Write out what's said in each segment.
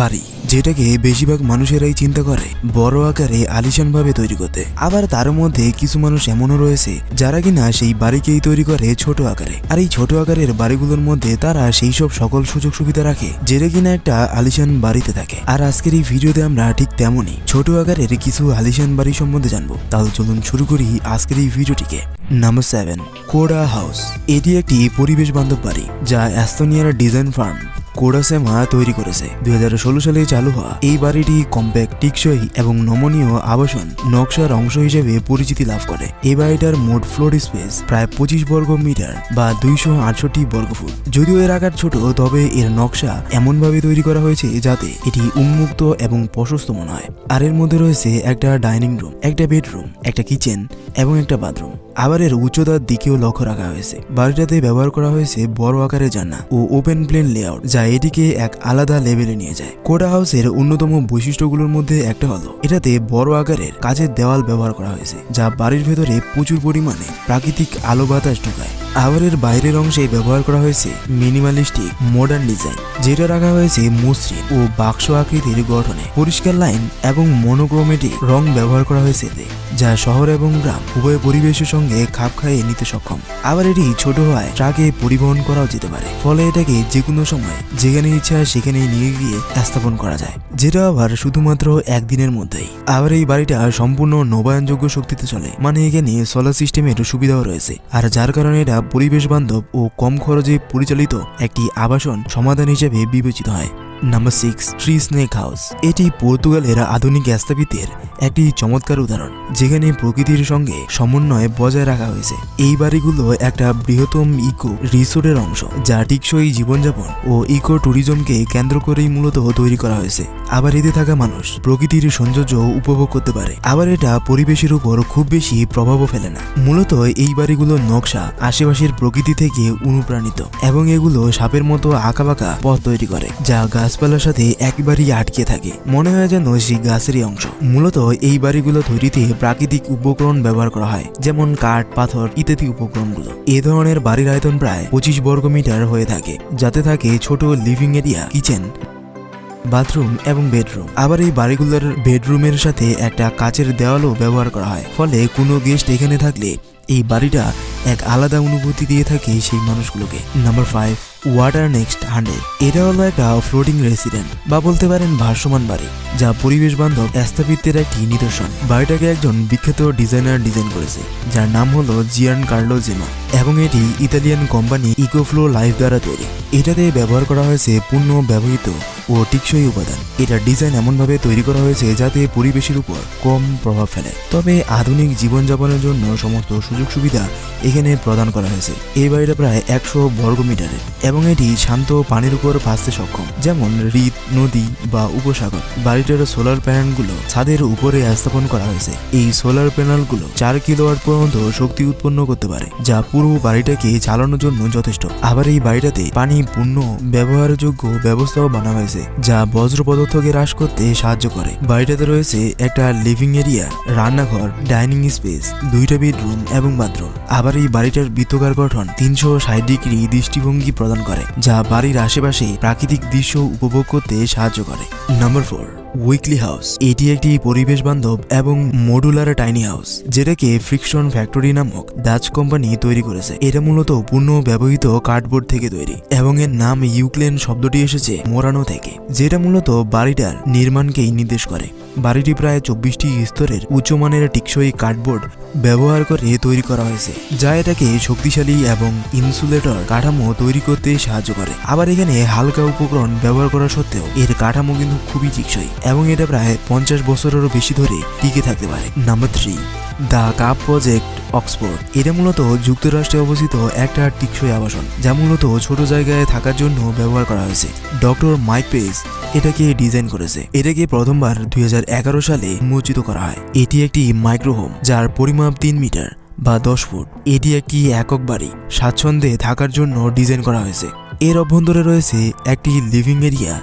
বাড়ি, যেটাকে বেশিরভাগ মানুষেরাই চিন্তা করে। বড় আকারে আলিশান ভাবে তৈরি করতে। আবার তার মধ্যে কিছু মানুষ এমনও রয়েছে, যারা কিনা সেই বাড়িকেই তৈরি করে ছোট আকারে। আর এই ছোট আকারের বাড়িগুলোর মধ্যে তারা সেই সব সকল সুযোগ সুবিধা রাখে, যেটা কিনা একটা আলিশান বাড়িতে থাকে। আর আজকের এই ভিডিওতে আমরা ঠিক তেমনই ছোট আকারের কিছু আলিশান বাড়ি সম্বন্ধে জানব। তাহলে চলুন শুরু করি আজকের এই ভিডিওটিকে। Number seven, Koda house. এটি একটি পরিবেশ বান্ধব বাড়ি, যা অ্যাস্তোনিয়ার ডিজাইন ফার্ম। কোডাসেমা তৈরি করেছে। দুই হাজার ষোলো সালে চালু হওয়া এই বাড়িটি কম্প্যাক্ট টিকসই এবং নমনীয় আবাসন নকশার অংশ হিসেবে পরিচিতি লাভ করে। এই বাড়িটার মোট ফ্লোর স্পেস প্রায় পঁচিশ বর্গ মিটার বা দুইশো আটষট্টি বর্গফুট যদিও এর আকার ছোট, তবে এর নকশা এমনভাবে তৈরি করা হয়েছে যাতে এটি উন্মুক্ত এবং প্রশস্ত মনে হয়। আর এর মধ্যে রয়েছে একটা ডাইনিং রুম, একটা বেডরুম, একটা কিচেন এবং একটা বাথরুম। আবার এর উচ্চতার দিকেও লক্ষ্য রাখা হয়েছে। বাড়িটাতে ব্যবহার করা হয়েছে বড় আকারের জান্না ও ওপেন প্লেন লেআউট, যা এটিকে এক আলাদা লেভেলে নিয়ে যায়। কোডা হাউসের অন্যতম বৈশিষ্ট্যগুলোর মধ্যে একটা হলো, এটাতে বড় আকারের কাজের দেওয়াল ব্যবহার করা হয়েছে, যা বাড়ির ভেতরে প্রচুর পরিমাণে প্রাকৃতিক আলো বাতাস ঢোকায়। আবার এর বাইরের অংশে ব্যবহার করা হয়েছে মিনিমালিস্টিক মডার্ন ডিজাইন যেটা রাখা হয়েছে মসৃণ ও বাক্স আকৃতির গঠনে। পরিষ্কার লাইন এবং মনোক্রোমেটিক রং ব্যবহার করা হয়েছে এতে, যা শহর এবং গ্রাম উভয় পরিবেশের সঙ্গে খাপ খাইয়ে নিতে সক্ষম। আবার এটি ছোট হওয়ায় ট্রাকে পরিবহন করাও যেতে পারে, ফলে এটাকে যে কোনো সময়, যেখানে ইচ্ছা সেখানে নিয়ে গিয়ে স্থাপন করা যায়, যেটা আবার শুধুমাত্র একদিনের মধ্যেই। আবার এই বাড়িটা সম্পূর্ণ নবায়নযোগ্য শক্তিতে চলে মানে এখানে সোলার সিস্টেমের সুবিধাও রয়েছে। আর যার কারণে এটা পরিবেশ বান্ধব ও কম খরচে পরিচালিত একটি আবাসন সমাধান হিসেবে বিবেচিত হয়। Number six tree snake house এটি পর্তুগালের আধুনিক স্থাপিতের একটি চমৎকার উদাহরণ, যেখানে প্রকৃতির সঙ্গে সমন্বয় বজায় রাখা হয়েছে। এই বাড়িগুলো একটা বৃহত্তম ইকো রিসোর্টের অংশ, যা টিকসই জীবনযাপন ও ইকো ট্যুরিজমকে কেন্দ্র করেই মূলত তৈরি করা হয়েছে। আবার এতে থাকা মানুষ প্রকৃতির সৌন্দর্য উপভোগ করতে পারে। আবার এটা পরিবেশের উপর খুব বেশি প্রভাবও ফেলে না। মূলত এই বাড়িগুলোর নকশা আশেপাশের প্রকৃতি থেকে অনুপ্রাণিত, এবং এগুলো সাপের মতো আঁকাবাঁকা পথ তৈরি করে, যা গাছপালার সাথে একবারই আটকে থাকে। মনে হয় যেন সেই গাছেরই অংশ। মূলত এই বাড়িগুলো তৈরিতে প্রাকৃতিক উপকরণ ব্যবহার করা হয়, যেমন কাঠ, পাথর ইত্যাদি উপকরণগুলো। এ ধরনের বাড়ির আয়তন প্রায় পঁচিশ বর্গ মিটার হয়ে থাকে, যাতে থাকে ছোট লিভিং এরিয়া, কিচেন, বাথরুম এবং বেডরুম। আবার এই বাড়িগুলোর বেডরুমের সাথে একটা কাচের দেওয়ালও ব্যবহার করা হয়। ফলে কোনো গেস্ট এখানে থাকলে এই বাড়িটা এক আলাদা অনুভূতি দিয়ে থাকে সেই মানুষগুলোকে। Number five water next hundred এটা হলো একটা ফ্লোটিং রেসিডেন্ট বা বলতে পারেন ভাসমান বাড়ি, যা পরিবেশ বান্ধব স্থাপিত্যের একটি নিদর্শন। বাড়িটাকে একজন বিখ্যাত ডিজাইনার ডিজাইন করেছে, যার নাম হলো জিয়ান কার্লো জেমা এবং এটি ইতালিয়ান কোম্পানি ইকোফ্লো লাইফ দ্বারা তৈরি। এটাতে ব্যবহার করা হয়েছে পূর্ণ, ব্যবহৃত ও টিকসই উপাদান। এটার ডিজাইন এমনভাবে তৈরি করা হয়েছে যাতে পরিবেশের উপর কম প্রভাব ফেলে। তবে আধুনিক জীবনযাপনের জন্য সমস্ত সুযোগ সুবিধা এখানে প্রদান করা হয়েছে। এই বাড়িটা প্রায় একশো বর্গ মিটারের এবং এটি শান্ত পানির উপর ভাসতে সক্ষম। যেমন হৃদ, নদী বা উপসাগর। বাড়িটার সোলার প্যানেলগুলো ছাদের উপরে স্থাপন করা হয়েছে। এই সোলার প্যানেলগুলো চার কিলোওয়াট পর্যন্ত শক্তি উৎপন্ন করতে পারে, যা পুরো বাড়িটাকে চালানোর জন্য যথেষ্ট। আবার এই বাড়িটাতে পানি পূর্ণ ব্যবহারযোগ্য ব্যবস্থাও বানা হয়েছে, যা বজ্র পদার্থকে হ্রাস করতে সাহায্য করে। বাড়িটাতে রয়েছে একটা লিভিং এরিয়া রান্নাঘর ডাইনিং স্পেস দুইটা বেডরুম এবং বাথরুম আবার এই বাড়িটার বৃত্তকার গঠন তিনশো ষাট ডিগ্রি দৃষ্টিভঙ্গি প্রদান করে, যা বাড়ির আশেপাশে প্রাকৃতিক দৃশ্য উপভোগ করতে সাহায্য করে। নাম্বার ফোর উইকলি হাউস এটি একটি পরিবেশ বান্ধব এবং মডুলার টাইনি হাউস যেটাকে ফ্রিকশন ফ্যাক্টরি নামক ডাচ কোম্পানি তৈরি করেছে। এটা মূলত পূর্ণ ব্যবহৃত কার্ডবোর্ড থেকে তৈরি এবং এর নাম ইউক্লেন শব্দটি এসেছে মোরানো থেকে, যেটা মূলত বাড়িটার নির্মাণকেই নির্দেশ করে। বাড়িটি প্রায় চব্বিশটি স্তরের উচ্চমানের টিকসই কার্ডবোর্ড ব্যবহার করে তৈরি করা হয়েছে, যা এটাকে শক্তিশালী এবং ইনসুলেটর কাঠামো তৈরি করতে সাহায্য করে। আবার এখানে হালকা উপকরণ ব্যবহার করা সত্ত্বেও এর কাঠামো কিন্তু খুবই টিকসই। এবং এটা প্রায় পঞ্চাশ বছরেরও বেশি ধরে টিকে থাকতে পারে। Number three the cup project Oxford এটা মূলত যুক্তরাষ্ট্রে অবস্থিত একটা টিকসই আবাসন, যা মূলত ছোট জায়গায় থাকার জন্য ব্যবহার করা হয়েছে। ডক্টর মাইক পেস এটাকে ডিজাইন করেছে। এটাকে প্রথমবার দুই হাজার এগারো সালে উন্মোচিত করা হয়। এটি একটি মাইক্রোহোম যার পরিমাপ তিন মিটার বা দশ ফুট। এটি একটি একক বাড়ি, স্বাচ্ছন্দ্যে থাকার জন্য ডিজাইন করা হয়েছে। এর অভ্যন্তরে রয়েছে একটি লিভিং এরিয়া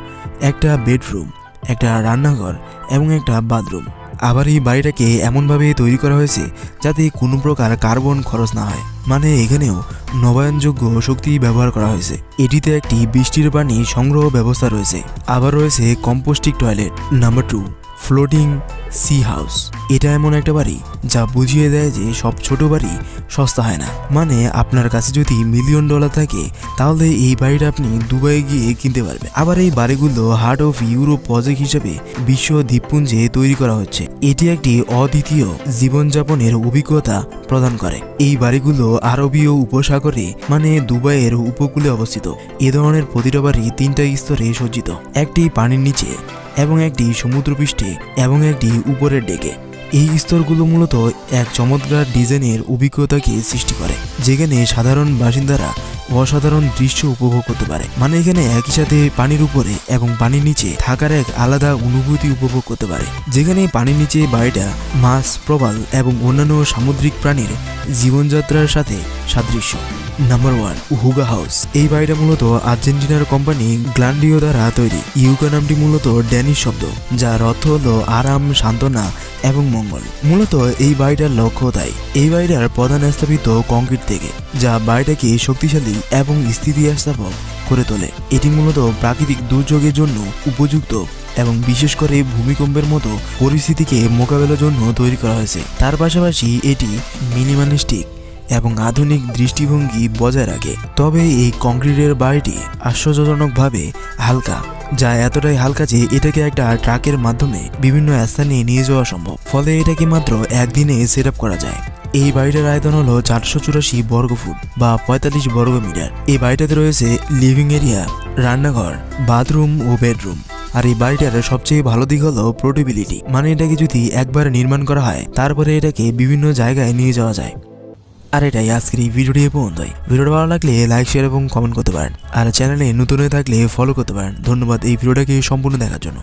একটা বেডরুম একটা রান্নাঘর এবং একটা বাথরুম। আবার এই বাড়িটাকে এমনভাবে তৈরি করা হয়েছে যাতে কোনো প্রকার কার্বন খরচ না হয়। মানে এখানেও নবায়নযোগ্য শক্তি ব্যবহার করা হয়েছে। এটিতে একটি বৃষ্টির পানি সংগ্রহ ব্যবস্থা রয়েছে। আবার রয়েছে composting toilet. Number two, floating sea house. এটা এমন একটা বাড়ি যা বুঝিয়ে দেয় যে সব ছোট বাড়ি সস্তা হয় না। মানে আপনার কাছে যদি মিলিয়ন ডলার থাকে, তাহলে এই বাড়িটা আপনি দুবাই গিয়ে কিনতে পারবেন। আবার এই বাড়িগুলো হার্ট অফ ইউরোপ প্রজেক্ট হিসেবে বিশ্ব দ্বীপপুঞ্জে তৈরি করা হচ্ছে। এটি একটি অদ্বিতীয় জীবনযাপনের অভিজ্ঞতা প্রদান করে। এই বাড়িগুলো আরবীয় উপসাগরে মানে দুবাইয়ের উপকূলে অবস্থিত। এ ধরনের প্রতিটা বাড়ি তিনটা স্তরে সজ্জিত। একটি পানির নিচে এবং একটি সমুদ্রপৃষ্ঠে এবং একটি উপরের ডেকে। এই স্তরগুলো মূলত এক চমৎকার ডিজাইনের অভিজ্ঞতাকে সৃষ্টি করে, যেখানে সাধারণ বাসিন্দারা অসাধারণ দৃশ্য উপভোগ করতে পারে। মানে এখানে একই সাথে পানির উপরে এবং পানির নিচে থাকার এক আলাদা অনুভূতি উপভোগ করতে পারে। যেখানে পানির নিচে বাড়িটা মাছ, প্রবাল এবং অন্যান্য সামুদ্রিক প্রাণীর জীবনযাত্রার সাথে সাদৃশ্য। নাম্বার ওয়ান হুগা হাউস এই বাড়িটা মূলত আর্জেন্টিনার কোম্পানি গ্লান্ডিও দ্বারা তৈরি। ইউকা নামটি মূলত ড্যানিশ শব্দ, যার অর্থ হলো আরাম, সান্ত্বনা এবং মঙ্গল। মূলত এই বাড়িটার লক্ষ্য তাই। এই বাড়িটার প্রধান স্থাপিত কংক্রিট থেকে, যা বাড়িটাকে শক্তিশালী এবং স্থিতিস্থাপক করে তোলে। এটি মূলত প্রাকৃতিক দুর্যোগের জন্য উপযুক্ত এবং বিশেষ করে ভূমিকম্পের মতো পরিস্থিতিকে মোকাবেলার জন্য তৈরি করা হয়েছে। তার পাশাপাশি এটি মিনিমালিস্টিক এবং আধুনিক দৃষ্টিভঙ্গি বজায় রাখে। তবে এই কংক্রিটের বাড়িটি আশ্চর্যজনকভাবে হালকা যা এতটাই হালকা যে এটাকে একটা ট্রাকের মাধ্যমে বিভিন্ন স্থানে নিয়ে যাওয়া সম্ভব। ফলে এটাকে মাত্র একদিনে সেট করা যায়। এই বাড়িটার আয়তন হলো চারশো চুরাশি বর্গ ফুট বা পঁয়তাল্লিশ বর্গ মিটার। এই বাড়িটাতে রয়েছে লিভিং এরিয়া, রান্নাঘর, বাথরুম ও বেডরুম। আর এই বাড়িটার সবচেয়ে ভালো দিক হলো পোর্টেবিলিটি। মানে এটাকে যদি একবার নির্মাণ করা হয়, তারপরে এটাকে বিভিন্ন জায়গায় নিয়ে যাওয়া যায়। আর এটাই আজকের এই ভিডিওটি পর্যন্ত ভিডিওটা ভালো লাগলে লাইক শেয়ার এবং কমেন্ট করতে পারেন। আর চ্যানেলে নতুন হয়ে থাকলে ফলো করতে পারেন। ধন্যবাদ এই ভিডিওটাকে সম্পূর্ণ দেখার জন্য।